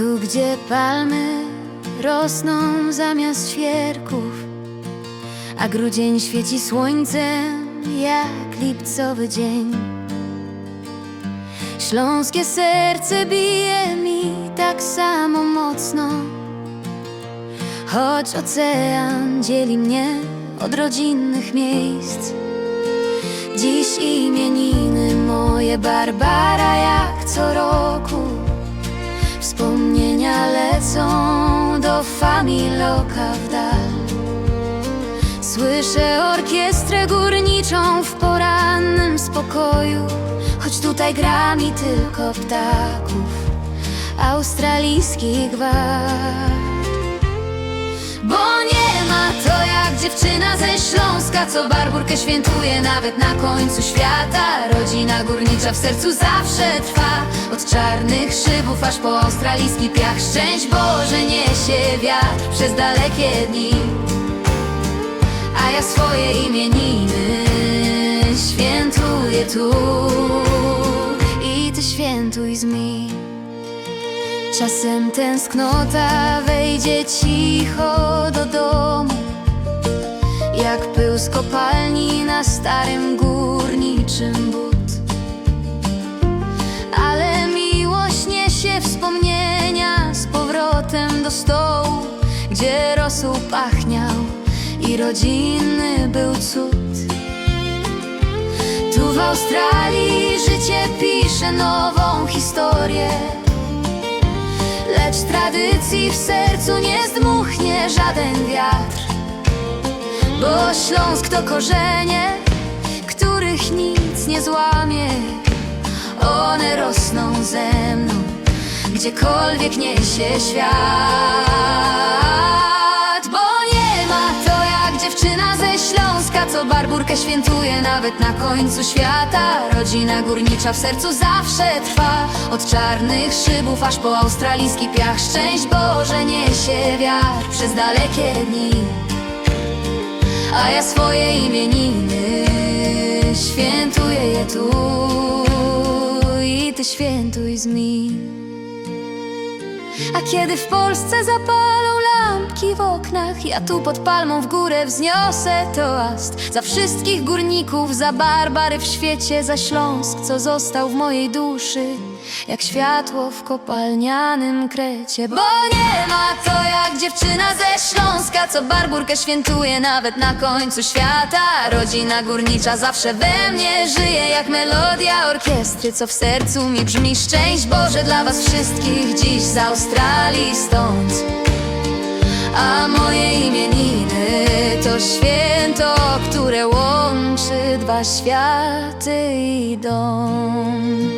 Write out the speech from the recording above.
Tu, gdzie palmy rosną zamiast świerków, a grudzień świeci słońcem jak lipcowy dzień. Śląskie serce bije mi tak samo mocno, choć ocean dzieli mnie od rodzinnych miejsc. Dziś imieniny moje Barbara jak co roku. Lecą do familoka w dal Słyszę orkiestrę górniczą w porannym spokoju Choć tutaj gra mi tylko ptaków Australijski gwar dziewczyna ze Śląska Co barburkę świętuje nawet na końcu świata. Rodzina górnicza w sercu zawsze trwa. Od czarnych szybów aż po australijski piach. Szczęść Boże niesie wiatr przez dalekie dni. A ja swoje imieniny świętuję tu. I Ty świętuj z mi. Czasem tęsknota wejdzie cicho do domu Jak pył z kopalni na starym górniczym but. Ale miłość niesie wspomnienia z powrotem do stołu Gdzie rosół pachniał i rodzinny był cud. Tu w Australii życie pisze nową historię Lecz tradycji w sercu nie zdmuchnie Bo Śląsk to korzenie, których nic nie złamie. One rosną ze mną, gdziekolwiek niesie świat. Bo nie ma to jak dziewczyna ze Śląska Co barburkę świętuje nawet na końcu świata. Rodzina górnicza w sercu zawsze trwa Od czarnych szybów aż po australijski piach. Szczęść Boże niesie wiatr przez dalekie dni A ja swoje imieniny świętuję je tu. I Ty świętuj z mi. A kiedy w Polsce w oknach Ja tu pod palmą w górę wzniosę toast Za wszystkich górników, za Barbary w świecie Za Śląsk, co został w mojej duszy Jak światło w kopalnianym krecie. Bo nie ma to jak dziewczyna ze Śląska Co barburkę świętuje nawet na końcu świata. Rodzina górnicza zawsze we mnie żyje Jak melodia orkiestry, co w sercu mi brzmi Szczęść Boże dla was wszystkich dziś z Australii stąd a moje imieniny to święto, które łączy dwa światy i dom.